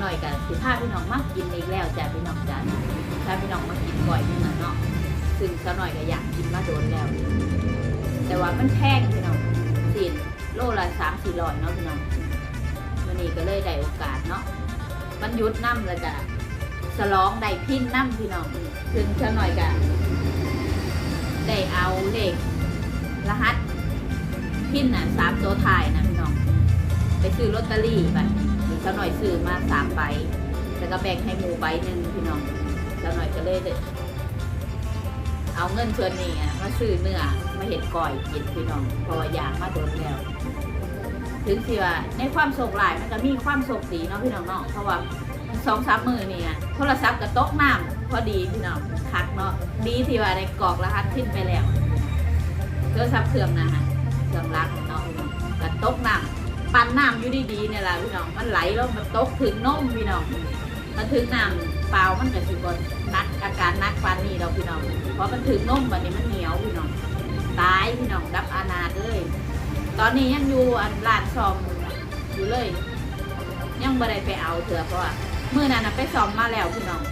หน่อยก็สิพาพี่น้องมากินอีกแล้วจ้าพี่น้องจ้าพาพี่น้องมากินบ่อยเมื่อเนาะซึ่งสาวหน่อยก็อยากกินมาโดนแล้ว แต่ว่ามันแพงพี่น้องสิโลละ3 400เนาะพี่น้องมื้อนี้ก็เลยได้โอกาสเนาะมันยุดน้ำล้วจ้ะสลองได้พินน้ำพี่น้องซึ่งเท่าหน่อยกะได้เอาเลขรหัสพินน่ะสามตัวถ่ายนะพี่น้อง ไปซื้อลอตเตอรี่ไป เท่าหน่อยซื้อมาสามใบแล้วก็แบ่งให้หมูใบหนึ่งพี่น้องเท่าหน่อยก็เลยเอาเงินส่วนนี้มาซื้อเนื้อมาเห็ดก่อยกินพี่น้องเพราะว่าอยากมาโดนแล้วถึงสิว่าในความโศกหลายมันก็มีความโศกดีเนาะพี่น้องเนาะเพราะว่าสองสามมือนี่อะโทรศัพท์กับโต๊ะน้ำพอดีพี่น้องคักเนาะดีที่ว่าได้กรอกรหัสขึ้นไปแล้วโทรศัพท์เครื่องนะฮะเครื่องรักเนาะพี่น้องกับโต๊ะน้ำ ปั่นน้ำอยู่ดีๆเนี่ยแหละพี่น้องมันไหลแลงมันตกถึงนมพี่น้องมันถึงน้ำเปล่ามันก็สิบนนักอาการนักปานนี้เราพี่น้องเพราะมันถึงนมวันนี้มันเหนียวพี่น้องตายพี่น้องดับอานาเลยตอนนี้ยังอยู่อันร้านซอมอยู่เลย ยังไม่ได้ไปเอาเถอะเพราะว่าเมื่อนั้นไปซ้อมมาแล้วพี่น้อง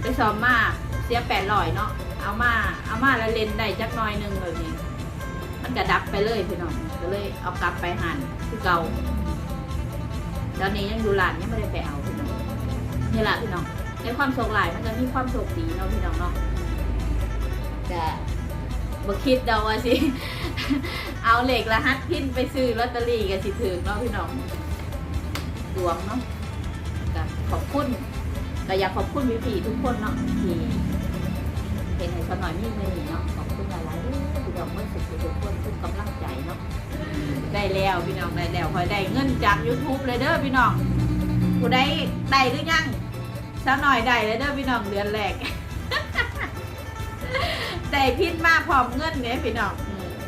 ไปซ้อมมาเสียแปดร้อยเนาะเอามาเอามาแล้วเลนได้จักน้อยหนึงเลยนี่มันกระดับไปเลยพี่น้อง ก็เลยเอากลับไปหั่นที่เก่าตอนนี้ยังอยู่ร้านยังไม่ได้ไปเอาพี่น้องนี่แหละพี่น้องในความโชคหลายมันจะมีความโชคดีเนาะพี่น้องเนาะแต่บ่คิดเดาว่าสิ เอาเหล็กรหัสพินไปซื้อลอตเตอรี่กันสิถึงเนาะพี่น้องดวงเนาะก็ขอบคุณก็อยากขอบคุณพี่ผีทุกคนเนาะที่เห็นให้สน่อยมีมือนี้เนาะขอบคุณ ด้อพี่น้องเมื่อสุดทุกคนทุกกำลังใจเนาะได้แล้วพี่น้องได้แล้วคอยได้เงินจาก YouTube เลยเด้อพี่น้องผู้ใดได้หรือยังสักหน่อยได้เลยเด้อพี่น้องเดือนแรกได้พินมาพร้อมเงินเนี่ยพี่น้อง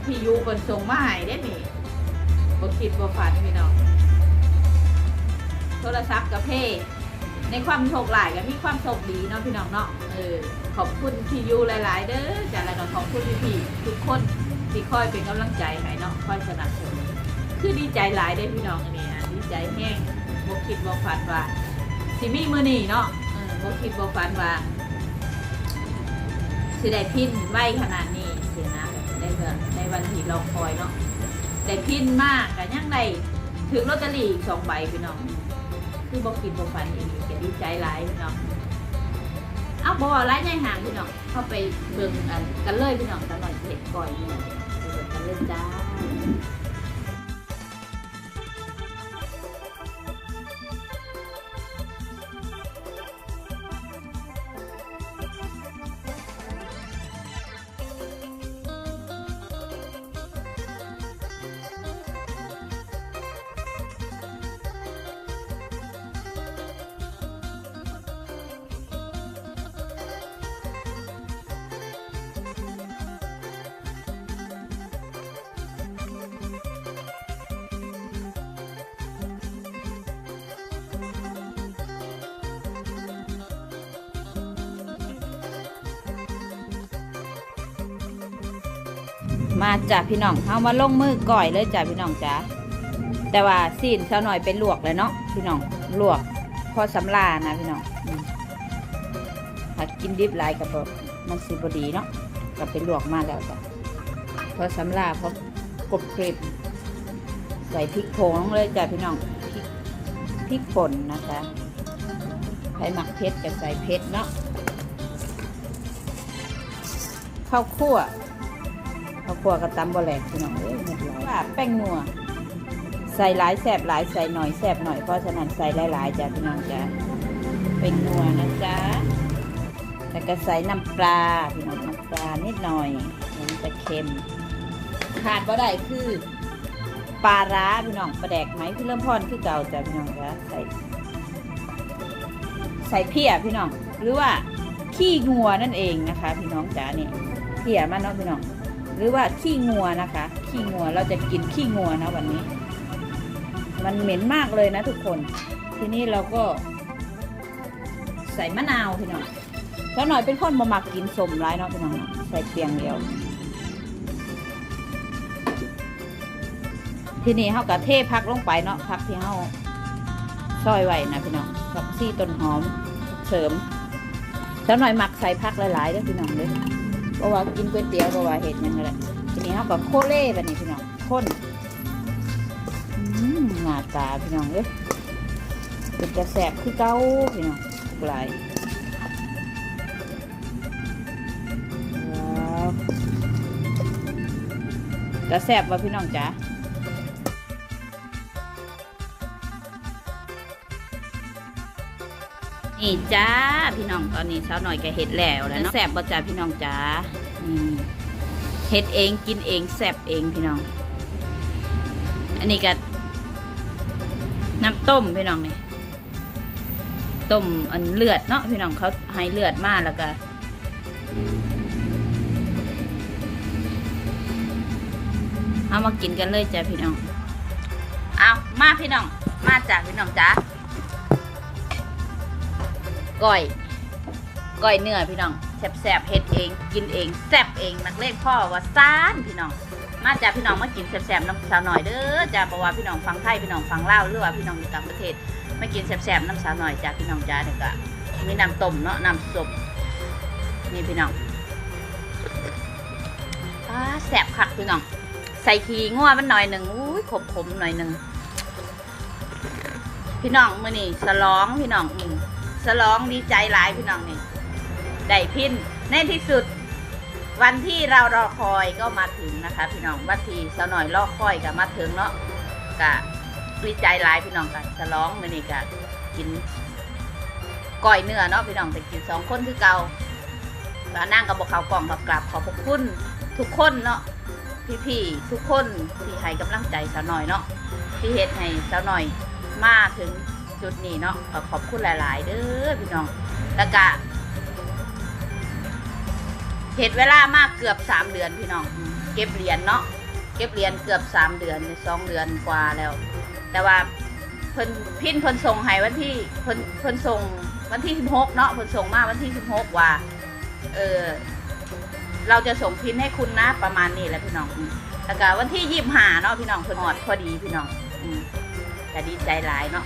พี่ยูคนส่งมาให้ได้นี่บ่คิดบ่ฝันพี่น้องโทรศัพท์กับเพย์ ในความโชคหลายก็มีความโชคดีเนาะพี่น้องเนาะเออขอบคุณพี่ยูหลาย ๆ เด้อจ้ะแล้วก็ขอบคุณพี่พี่ๆทุกคนที่คอยเป็นกำลังใจให้เนาะคอยสนับสนุนคือดีใจหลายเด้พี่น้องอันนี้อะดีใจแห้งบ่คิดบ่ฝันว่าสิมีมือนี้เนาะบ่คิดบ่ฝันว่าสิได้พินไวขนาดนี้เสินะในเมื่อในวันที่เราคอยเนาะได้พินมากกันยังได้ถึงลอตเตอรี่อีกสองใบพี่น้อง คือบอกกินบอกฝันอีกก็ดีใจหลายพี่น้องเอาบอกว่าไล่ใหญ่ห่างพี่น้องเข้าไปเบิ่งกันกันเลยพี่น้องกันหน่อยเห็ดก่อยพี่น้องไปเบิ่งกันเลยจ้า มาจ้ะพี่น้องเอามาลงมือก่อยเลยจ้ะพี่น้องจ้ะแต่ว่าซีนเช้าหน่อยเป็นลวกเลยเนาะพี่น้องลวกพอสำลานะพี่น้องอืมถ้ากินดิบหลายกับมันสิบดีเนาะก็เป็นลวกมาแล้วจ้ะพอสำลาพอกรบกริบใส่พริกผงลงเลยจ้ะพี่น้องพริกพริกป่นนะคะใส่หมักเพชรกับใส่เพชรเนาะข้าวคั่ว ข้าวคั่วกับตำบะแหลกพี่น้องเอ้ยหมดหลายว่าแป้งนัวใส่หลายแสบหลายใส่หน่อยแสบหน่อยเพราะฉะนั้นใส่หลายๆจ้ะพี่น้องจ้ะแป้งนัวนะจ๊ะแล้วก็ใส่น้ำปลาพี่น้องน้ำปลานิดหน่อยมันจะเค็ม ขาดบ่ได้คือปลาร้าพี่น้องปลาแดกไหมพี่เริ่มพอนคือเก่าจ้ะพี่น้องจ้ะใส่ ใส่เพียพี่น้องหรือว่าขี้งัวนั่นเองนะคะ พี่น้องจ๋าเนี่ยเพียมันเนาะพี่น้อง หรือว่าขี้งัวนะคะ ขี้งัวเราจะกินขี้งัวนะวันนี้ มันเหม็นมากเลยนะทุกคน ทีนี้เราก็ ใส่มะนาวพี่น้องแล้วหน่อยเป็นคนบ่มักกินสมร้ายเนาะพี่น้องใส่เพียงเดียว ทีนี้เขาก็เทพักลงไปเนาะพักที่เขาซอยไว้นะพี่น้องผักซี่ต้นหอมเสริมแล้วหน่อยหมักใส่พักหลายๆด้อพี่น้องเด้อ เพราะว่ากินก๋วยเตี๋ยวเพราะว่าเห็ดยังไงล่ะทีนี้เขาก็โคเล่แบบนี้พี่น้องข้นอืมหน้าตาพี่น้องเด้อเป็นจะแสบคือเก้าพี่น้องกลายจะแสบว่าพี่น้องจ๋า นี่จ้าพี่น้องตอนนี้เช้าหน่อยก็เห็ดแล้วแล้วเนาะแซ่บบ่จ้าพี่น้องจ้าอืมเห็ดเองกินเองแซ่บเองพี่น้อง อันนี้ก็น้ำต้มพี่น้องนี่ต้มอันเลือดเนาะพี่น้องเขาให้เลือดมาแล้วก็เอามากินกันเลยจ้าพี่น้อง เอามาพี่น้อง มาจ้าพี่น้องจ้า ก้อยก้อยเนื้อพี่น้องแซ่บๆเฮ็ดเอง กินเองแซ่บเองนักเลงพ่อว่าซ่านพี่น้อง มาจากพี่น้องมากินแซ่บๆน้ำสาวหน่อยเด้อจ้าบอกว่าพี่น้องฟังไทยพี่น้องฟังเล่าหรือว่าพี่น้องอยู่ต่างประเทศมากินแซ่บๆน้ำสาวหน่อยจ้าพี่น้องจ้าเด็กอะมีน้ำต้มเนาะน้ำซุปนี่พี่น้องอแซ่บคักพี่น้อง ใส่ขี้งัวมันหน่อยหนึ่งอุ้ยขมๆหน่อยหนึ่งพี่น้องมือนี้ฉลองพี่น้องอืม ฉลองดีใจหลายพี่น้องนี่ได้พินในที่สุด วันที่เรารอคอยก็มาถึงนะคะ พี่น้องวันที่สาวหน่อยรอคอยก็มาถึงเนาะกะดีใจหลายพี่น้องกันฉลองมือนี้กะกินก้อยเนื้อเนาะพี่น้องแต่กินสองคนคือเก่าก็นั่งกับบอกเขาวกล่องกับกราบขอบพระคุณทุกคนเนาะพี่ๆทุกคนที่ให้กำลังใจสาวหน่อยเนาะที่เฮ็ดให้สาวหน่อยมาถึง จุดนี้เนาะก็ขอบคุณหลาย ๆ เด้อพี่น้อง แล้วก็เหตุเวลามากเกือบสามเดือนพี่น้อง เก็บเหรียญเนาะเก็บเหรียญเกือบสามเดือนสองเดือนกว่าแล้ว แต่ว่าเพิ่นพินเพิ่นส่งให้วันที่เพิ่นเพิ่นส่งวันที่สิบหกเนาะเพิ่นส่งมาวันที่สิบหกว่า เออเราจะส่งพินให้คุณนะประมาณนี้แหละพี่น้องแล้วก็วันที่ยี่สิบห้าเนาะพี่น้องเพิ่นหอดพอดีพี่น้องอืมก็ดีใจหลายเนาะ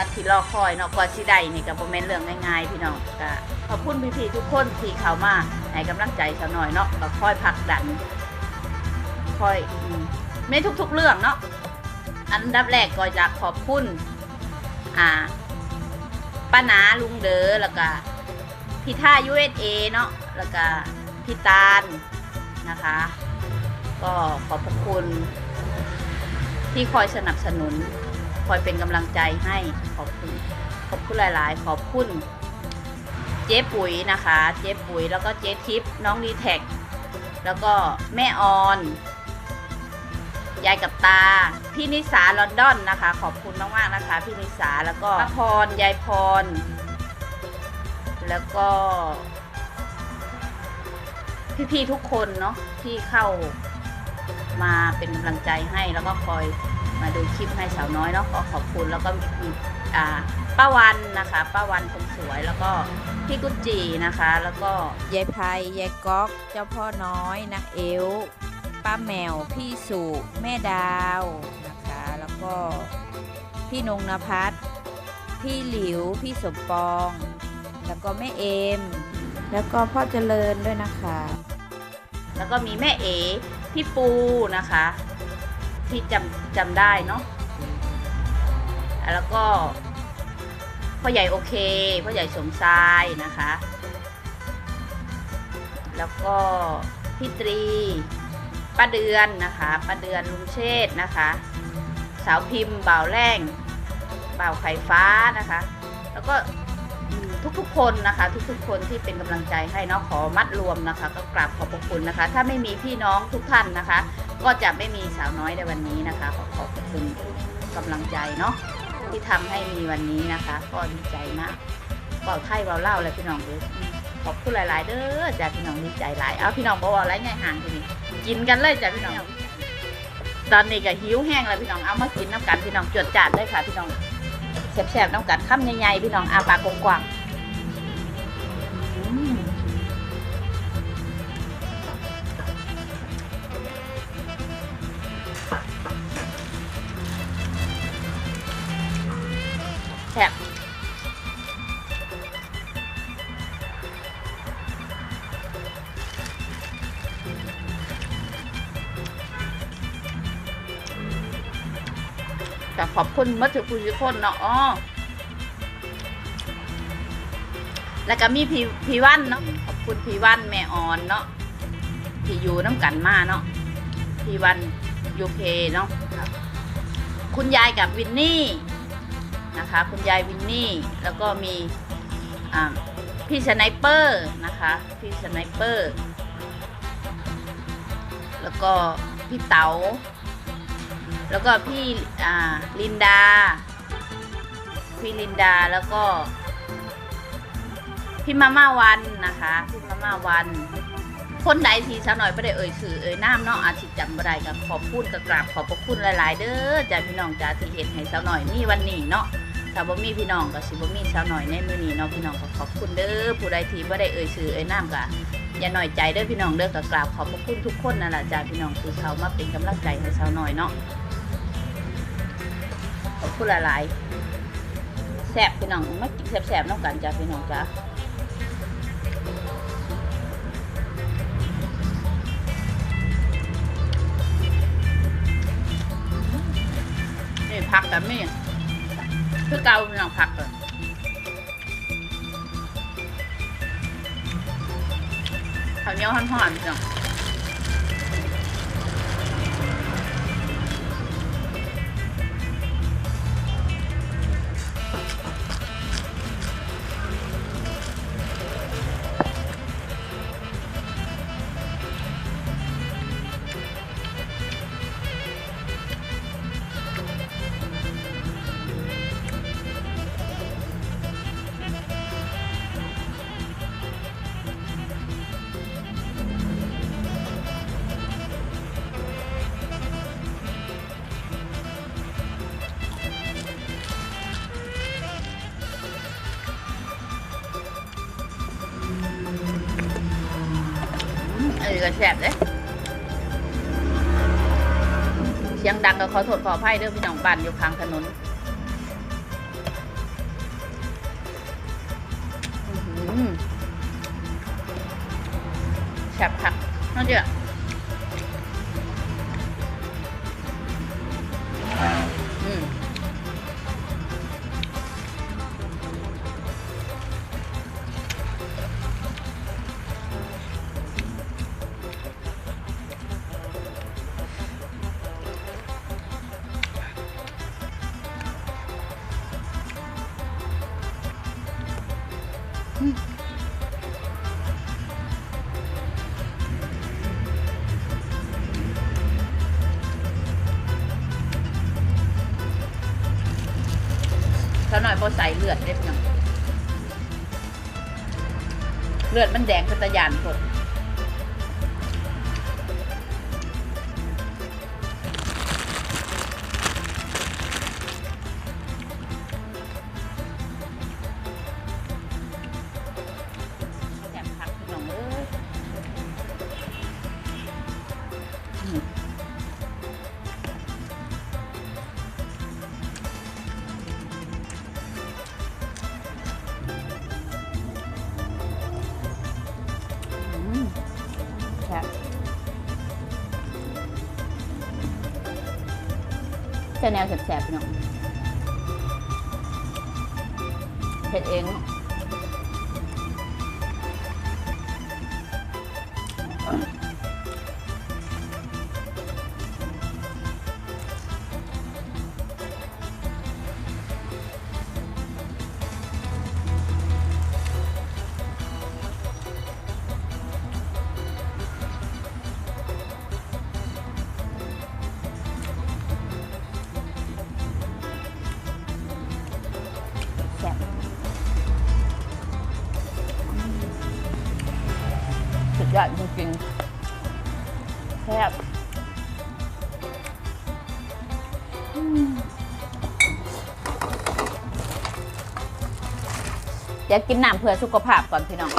วัดที่รอคอยเนาะกว่าสิได้นี่ก็บ่แม่นเรื่องง่ายๆพี่น้องก็ขอบคุณพี่ๆทุกคนที่เข้ามาให้กำลังใจสาวหน่อยเนาะก็คอยผลักดันคอยอืมในทุกๆเรื่องเนาะอันดับแรกก็อยากขอบคุณอ่าป้านาลุงเดอแล้วก็พี่ท่า USA เนาะแล้วก็พี่ตาลนะคะ ก็ขอบพระคุณที่คอยสนับสนุน อยเป็นกำลังใจให้ขอบคุณขอบคุณหลาย ๆ ขอบคุณเจ๊ปุ๋ยนะคะ เจ๊ปุ๋ยแล้วก็เจ๊ทิพย์น้องดีแท็กแล้วก็แม่ออนยายกับตา พี่นิสาลอนดอนนะคะ ขอบคุณมากๆนะคะ พี่นิสาแล้วก็ป้าพรยายพร แล้วก็ พี่ๆทุกคนเนาะที่เข้ามาเป็นกำลังใจให้แล้วก็คอย มาดูคลิปให้สาวน้อยเนาะก็ขอบคุณแล้วก็มีอ่าป้าวันนะคะป้าวันคนสวยแล้วก็พี่กุจจีนะคะ แล้วก็ยายไพยายก๊อกเจ้าพ่อน้อยนะเอลป้าแมวพี่สุแม่ดาวนะคะ แล้วก็พี่นงนภัสพี่หลิวพี่สมปอง แล้วก็แม่เอม แล้วก็พ่อเจริญด้วยนะคะ แล้วก็มีแม่เอพี่ปูนะคะ ที่จำจำได้เนาะแล้วก็พ่อใหญ่โอเคพ่อใหญ่สมชายนะคะ แล้วก็พี่ตรีป้าเดือนนะคะป้าเดือนลุงเชษฐ์นะคะ สาวพิมพ์บ่าวแรงบ่าวไข่ฟ้านะคะ แล้วก็ทุกๆคนนะคะ ทุกๆคนที่เป็นกำลังใจให้เนาะขอมัดรวมนะคะ ก็กราบขอบพระคุณนะคะ ถ้าไม่มีพี่น้องทุกท่านนะคะ ก็จะไม่มีสาวน้อยในวันนี้นะคะ ขอขอบคุณกำลังใจเนาะที่ทำให้มีวันนี้นะคะ ก็ดีใจมากเป่าไทยเบาเล่าเลยพี่น้องเลยอืมขอบคุณหลาย ๆ เด้อจ้ะพี่น้องดีใจหลาย เอาพี่น้องบอกว่าไรไงห่างทีนี้กินกันเลยจ้ะพี่น้อง ตอนนี้ก็หิวแห้งแล้วพี่น้องเอามากินน้ำกันพี่น้องจวดจัดเลยค่ะ พี่น้องแซ่บๆน้ำกันข้ามใหญ่ๆพี่น้องอาปากกว้างๆ ก็ขอบคุณเมื่อถึงผู้ทุกคนเนาะอ๋อแล้วก็มีพี่พี่วันเนาะขอบคุณพี่วันแม่ออนเนาะที่อยู่น้ำกันมาเนาะพี่วันยูเคเนาะคุณยายกับวินนี่นะคะ คุณยายวินนี่ แล้วก็มีพี่สไนเปอร์นะคะพี่สไนเปอร์ แล้วก็พี่เต๋า แล้วก็พี่ลินดา พี่ลินดาแล้วก็ พี่มาม่าวันนะคะ พี่มาม่าวัน คนใดที่สาวหน่อยไม่ได้เอ่ยชื่อเอ่ยน้ำเนาะอาจสิจำบ่ได้ก็ขอบคุณกับกราบขอบพระคุณหลาย ๆ เด้อจ้าพี่น้องจ้าที่เห็นให้สาวหน่อยนี่วันนี้เนาะถ้าบ่มีพี่น้องก็สิบ่มีสาวหน่อยในมื้อนี้เนาะพี่น้องก็ขอบคุณเด้อผู้ใดที่บ่ได้เอ่ยชื่อเอ่ยน้ำก็อย่าหน่อยใจเด้อพี่น้องเด้อก็กราบขอบพระคุณทุกคนนั่นแหละจ้าพี่น้องคือเขามาเป็นกำลังใจให้สาวหน่อยเนาะ ขอบคุณหลายแซ่บพี่น้องมากินแซ่บๆน้ำกันจ้าพี่น้องจ้านี่ผักแบบนี้คือเกาพี่น้องผักเลยข้าวเหนียวห่อนๆพี่น้อง นนี้ก็แซ่บเลยเสียงดังก็ขอโทษขออภัยเด้อพี่น้องบ้านอยู่ข้างถนนแซ่บคักน้องเจ้า บ่ใส่เลือดเล็บหน่อยเลือดมันแดงกระตะยานสด แนวแสบๆพี่น้องเผ็ดเอง เนาะสุดยอดจริงๆแซ่บอืมอยากินน้ำเพื่อสุขภาพก่อนพี่น้อง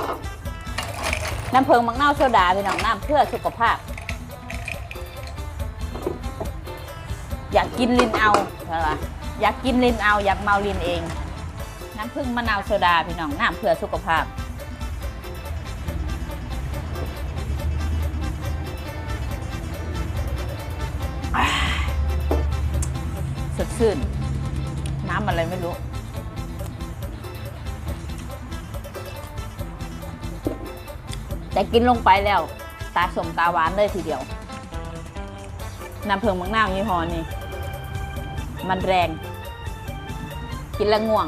น้ำเพิงมักเน่าโซดาพี่น้องน้ำเพื่อสุขภาพ อยากกินลินเอาใช่ปะอยากกินลินเอา อยากเมาลินเอง น้ำผึ้งมะนาวโซดาพี่น้องน้ำเพื่อสุขภาพสดชื่น น้ำอะไรไม่รู้แต่กินลงไปแล้ว ตาสมตาหวานเลยทีเดียว น้ำเพิงมังนาวยี่ห้อนี้มันแรง กินล้วง่วง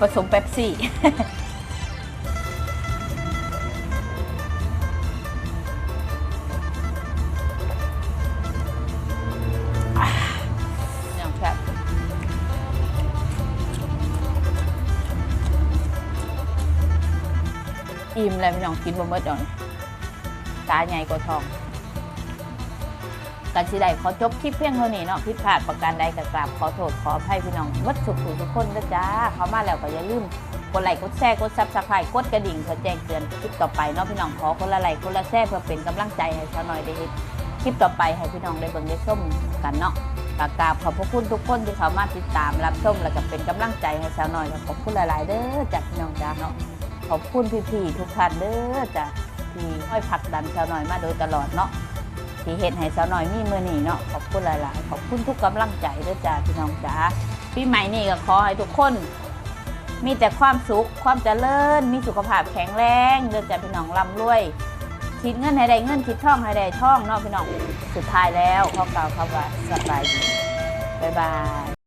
ผึ้งมะนาวโซดาผสมเป๊ปซี่ อย่างแซ่บอิ่มเลยพี่น้องกินบ่เมื่อจอนตาใหญ่กว่าทอง กันสิได้ขอจบคลิปเพียงเท่านี้เนาะผิดพลาดประการใดก็กราบขอโทษขออภัยพี่น้องวัดสุขทุกคนนะจ้าเขามาแล้วก็อย่าลืมกดไลค์กดแชร์กดซับสไครต์กดกระดิ่งเพื่อแจ้งเตือนคลิปต่อไปเนาะพี่น้องขอคนละไลค์คนละแชร์เพื่อเป็นกำลังใจให้ชาวหน้อยได้เฮ็ดคลิปต่อไปให้พี่น้องได้เบิ่งได้ชมกันเนาะกกราบขอบพระคุณทุกคนที่เขามาติดตามรับชมแล้วก็เป็นกำลังใจให้ชาวหน้อยขอบคุณหลาย ๆ เด้อจากพี่น้องจ้าเนาะขอบคุณพี่ๆทุกท่านเด้อจ้ะที่ค่อยผลักดันชาวหน้อยมาโดยตลอดเนาะ ที่เห็นให้สาวหน่อยมีมือนี่เนาะขอบคุณหลายๆ ขอบคุณทุกกำลังใจด้วยจ้าพี่น้องจ๋าปีใหม่นี่ก็ขอให้ทุกคน มีแต่ความสุขความเจริญ มีสุขภาพแข็งแรงเด้อจ้าพี่น้องร่ำรวยคิดเงินให้ได้เงินคิดท่องให้ได้ท่องเนาะพี่น้องสุดท้ายแล้วขอกล่าวคำว่าสบายดีบ๊ายบาย